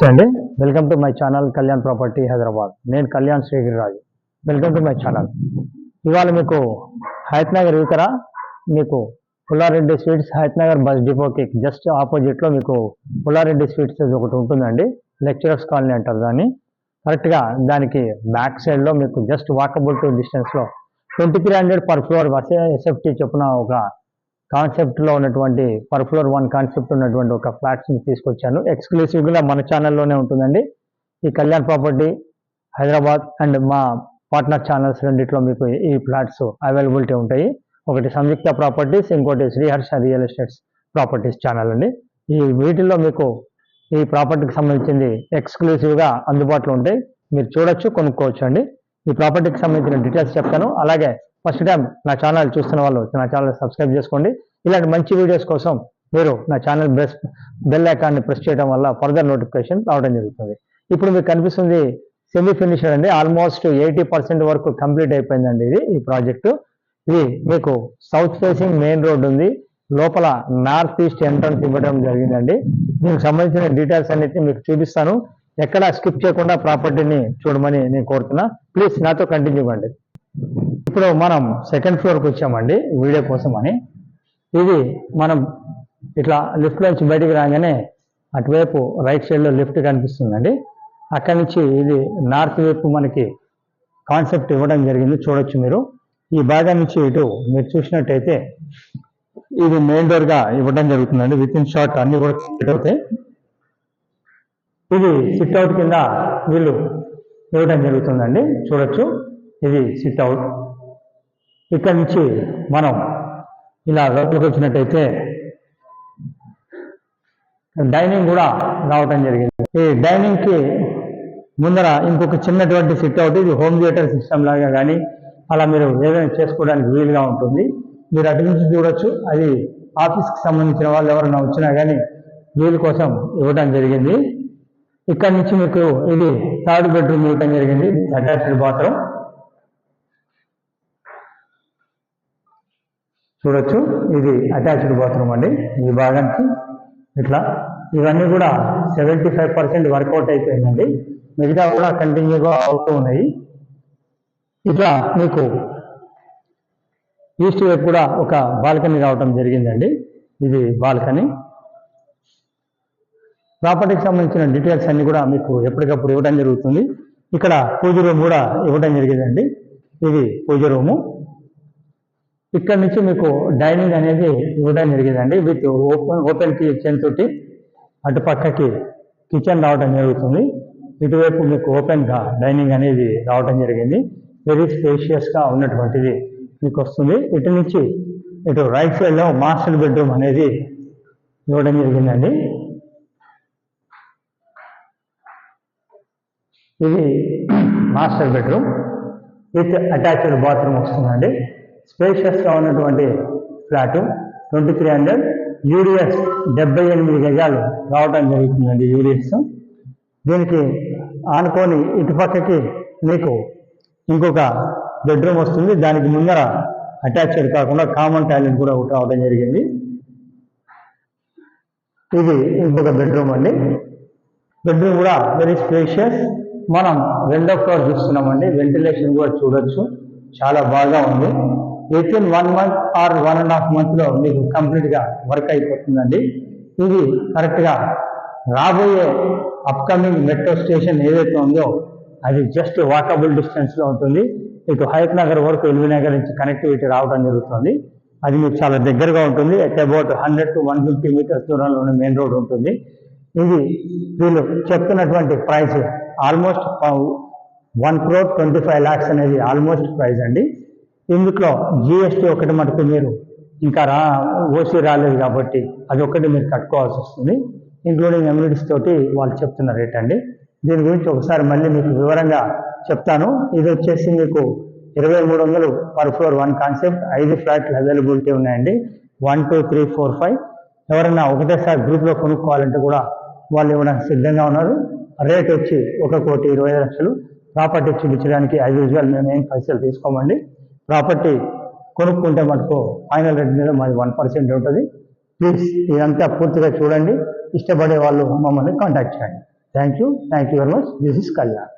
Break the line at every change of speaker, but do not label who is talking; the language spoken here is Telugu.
నమస్తే అండి. Welcome to my channel Kalyan property Hyderabad నేను Kalyan Srigiriraju. Welcome to my channel ఇవాళ మీకు హయత్ నగర్ యువతర మీకు పుల్లారెడ్డి స్వీట్స్ హయత్ నగర్ బస్ డిపోకి జస్ట్ ఆపోజిట్లో మీకు పుల్లారెడ్డి స్వీట్స్ ఒకటి ఉంటుందండి. లెక్చరర్స్ కాలనీ అంటారు దాన్ని. కరెక్ట్గా దానికి బ్యాక్ సైడ్లో మీకు జస్ట్ వాకబుల్ టు డిస్టెన్స్లో twenty three hundred per floor SFT చొప్పున ఒక కాన్సెప్ట్లో ఉన్నటువంటి పర్ ఫ్లోర్ వన్ కాన్సెప్ట్ ఉన్నటువంటి ఒక ఫ్లాట్స్ని తీసుకొచ్చాను. ఎక్స్క్లూసివ్గా మన ఛానల్లోనే ఉంటుందండి. ఈ కళ్యాణ్ ప్రాపర్టీ హైదరాబాద్ అండ్ మా పార్ట్నర్ ఛానల్స్ రెండిట్లో మీకు ఈ ఫ్లాట్స్ అవైలబిలిటీ ఉంటాయి. ఒకటి సంయుక్త ప్రాపర్టీస్ ఇంకోటి Sriharsha real estates properties channel అండి. ఈ వీటిల్లో మీకు ఈ ప్రాపర్టీకి సంబంధించింది ఎక్స్క్లూసివ్గా అందుబాటులో ఉంటాయి. మీరు చూడొచ్చు కొనుక్కోవచ్చు అండి ఈ ప్రాపర్టీకి సంబంధించిన డీటెయిల్స్ చెప్తాను. అలాగే ఫస్ట్ టైం నా ఛానల్ చూస్తున్న వాళ్ళు నా ఛానల్ సబ్స్క్రైబ్ చేసుకోండి. ఇలాంటి మంచి వీడియోస్ కోసం మీరు నా ఛానల్ బెస్ బెల్ ఐకాన్ని ప్రెస్ చేయడం వల్ల ఫర్దర్ నోటిఫికేషన్ రావడం జరుగుతుంది. ఇప్పుడు మీకు కనిపిస్తుంది సెమీ ఫినిషర్ అండి. ఆల్మోస్ట్ ఎయిటీ పర్సెంట్ వరకు కంప్లీట్ అయిపోయిందండి ఇది ఈ ప్రాజెక్టు ఇది మీకు సౌత్ ఫేసింగ్ మెయిన్ రోడ్ ఉంది. లోపల నార్త్ ఈస్ట్ ఎంట్రన్స్ ఇవ్వడం జరిగిందండి. దీనికి సంబంధించిన డీటెయిల్స్ అన్నిటి మీకు చూపిస్తాను. ఎక్కడ స్కిప్ చేయకుండా ప్రాపర్టీని చూడమని నేను కోరుతున్నా. ప్లీజ్ నాతో కంటిన్యూ ఇవ్వండి. ఇప్పుడు మనం సెకండ్ ఫ్లోర్కి వచ్చామండి వీడియో కోసం అని. ఇది మనం ఇట్లా లిఫ్ట్ నుంచి బయటికి రాగానే అటువైపు రైట్ సైడ్లో లిఫ్ట్ కనిపిస్తుందండి. అక్కడి నుంచి ఇది నార్త్ వైపు మనకి కాన్సెప్ట్ ఇవ్వడం జరిగింది చూడొచ్చు మీరు. ఈ భాగం నుంచి ఇటు మీరు చూసినట్టయితే ఇది మెయిన్ డోర్గా ఇవ్వడం జరుగుతుందండి. విత్ ఇన్ షార్ట్ అన్ని కూడా కంప్లీట్ అవుతాయి. ఇది సిట్ అవుట్ కింద వీళ్ళు ఇవ్వడం జరుగుతుందండి. చూడొచ్చు. ఇది సిట్ అవుట్ ఇక్కడ నుంచి మనం ఇలా లోపలికి వచ్చినట్టయితే డైనింగ్ కూడా రావటం జరిగింది. ఈ డైనింగ్కి ముందర ఇంకొక చిన్నటువంటి సిట్ అవుట్ ఇది హోమ్ థియేటర్ సిస్టమ్ లాగా కానీ అలా మీరు ఏదైనా చేసుకోవడానికి వీలుగా ఉంటుంది. మీరు అటు నుంచి చూడొచ్చు. అది ఆఫీస్కి సంబంధించిన వాళ్ళు ఎవరైనా వచ్చినా కానీ వీలు కోసం ఇవ్వడం జరిగింది. ఇక్కడ నుంచి మీకు ఇది థర్డ్ బెడ్రూమ్ ఇవ్వడం జరిగింది. Attached bathroom. చూడొచ్చు. ఇది అటాచ్డ్ బాత్రూమ్ అండి. ఈ భాగానికి ఇట్లా ఇవన్నీ కూడా సెవెంటీ ఫైవ్ పర్సెంట్ వర్కౌట్ అయిపోయిందండి. మిగతా కూడా కంటిన్యూగా అవుతూ ఉన్నాయి. ఇట్లా మీకు ఈస్ట్ వైపు కూడా ఒక బాల్కనీ రావటం జరిగిందండి. ఇది బాల్కనీ. ప్రాపర్టీకి సంబంధించిన డీటెయిల్స్ అన్ని కూడా మీకు ఎప్పటికప్పుడు ఇవ్వడం జరుగుతుంది. ఇక్కడ పూజ రూమ్ కూడా ఇవ్వడం జరిగిందండి. ఇది పూజ రూము. ఇక్కడ నుంచి మీకు డైనింగ్ అనేది ఇవ్వడం జరిగిందండి. విత్ ఓపెన్ ఓపెన్ కిచెన్ తోటి అటు పక్కకి కిచెన్ రావడం జరుగుతుంది. ఇటువైపు మీకు ఓపెన్గా డైనింగ్ అనేది రావడం జరిగింది. వెరీ స్పేషియస్గా ఉన్నటువంటిది మీకు వస్తుంది. ఇటు నుంచి ఇటు రైట్ సైడ్లో మాస్టర్ బెడ్రూమ్ అనేది ఇవ్వడం జరిగిందండి. ఇది master bedroom with attached bathroom వస్తుందండి. స్పేషియస్గా ఉన్నటువంటి flat twenty three hundred UDS డెబ్బై ఎనిమిది గజాలు రావడం జరుగుతుందండి యూడిఎస్. దీనికి ఆనుకొని ఇటుపక్కకి మీకు ఇంకొక బెడ్రూమ్ వస్తుంది. దానికి ముందర అటాచ్డ్ కాకుండా కామన్ టాయిలెట్ కూడా ఒకటి రావడం జరిగింది. ఇది ఇంకొక బెడ్రూమ్ అండి. బెడ్రూమ్ కూడా వెరీ స్పేషియస్. మనం రెండో ఫ్లోర్ చూస్తున్నామండి. వెంటిలేషన్ కూడా చూడొచ్చు. చాలా బాగా ఉంది. With in one month or one and half మంత్లో మీకు కంప్లీట్గా వర్క్ అయిపోతుందండి. ఇది కరెక్ట్గా రాబోయే అప్కమింగ్ మెట్రో స్టేషన్ ఏదైతే ఉందో అది జస్ట్ వాకబుల్ డిస్టెన్స్లో ఉంటుంది. మీకు హయత్ నగర్ వరకు ఎల్వి నగర్ నుంచి కనెక్టివిటీ రావడం జరుగుతుంది. అది మీకు చాలా దగ్గరగా ఉంటుంది. At about hundred to one fifty metres దూరంలో ఉన్న మెయిన్ రోడ్ ఉంటుంది. ఇది వీళ్ళు చెప్తున్నటువంటి price almost one crore twenty five lakhs అనేది ఆల్మోస్ట్ ప్రైస్ అండి. ఇందులో జిఎస్టీ ఒకటి మటుకు మీరు ఇంకా రా ఓసీ రాలేదు కాబట్టి అది ఒకటి మీరు కట్టుకోవాల్సి వస్తుంది. ఇంక్లూడింగ్ ఎమ్యూనిటీస్ తోటి వాళ్ళు చెప్తున్న రేట్ అండి. దీని గురించి ఒకసారి మళ్ళీ మీకు వివరంగా చెప్తాను. ఇది వచ్చేసి మీకు ఇరవై మూడు వందలు పర్ ఫ్లోర్ వన్ కాన్సెప్ట్ ఐదు ఫ్లాట్లు అవైలబిలిటీ ఉన్నాయండి. One two three four five ఎవరైనా ఒకటేసారి గ్రూప్లో కొనుక్కోవాలంటే కూడా వాళ్ళు ఇవ్వడానికి సిద్ధంగా ఉన్నారు. రేట్ వచ్చి ఒక కోటి ఇరవై లక్షలు. ప్రాపర్టీ చూపించడానికి యాజ్ యూజువల్ మేము ఏం పైసలు తీసుకోమండి. ప్రాపర్టీ కొనుక్కుంటే మటుకు ఫైనల్ రేట్ మీద మాది వన్ పర్సెంట్ ఉంటుంది. ప్లీజ్ ఇదంతా పూర్తిగా చూడండి. ఇష్టపడే వాళ్ళు మమ్మల్ని కాంటాక్ట్ చేయండి. Thank you thank you very much this is Kalyan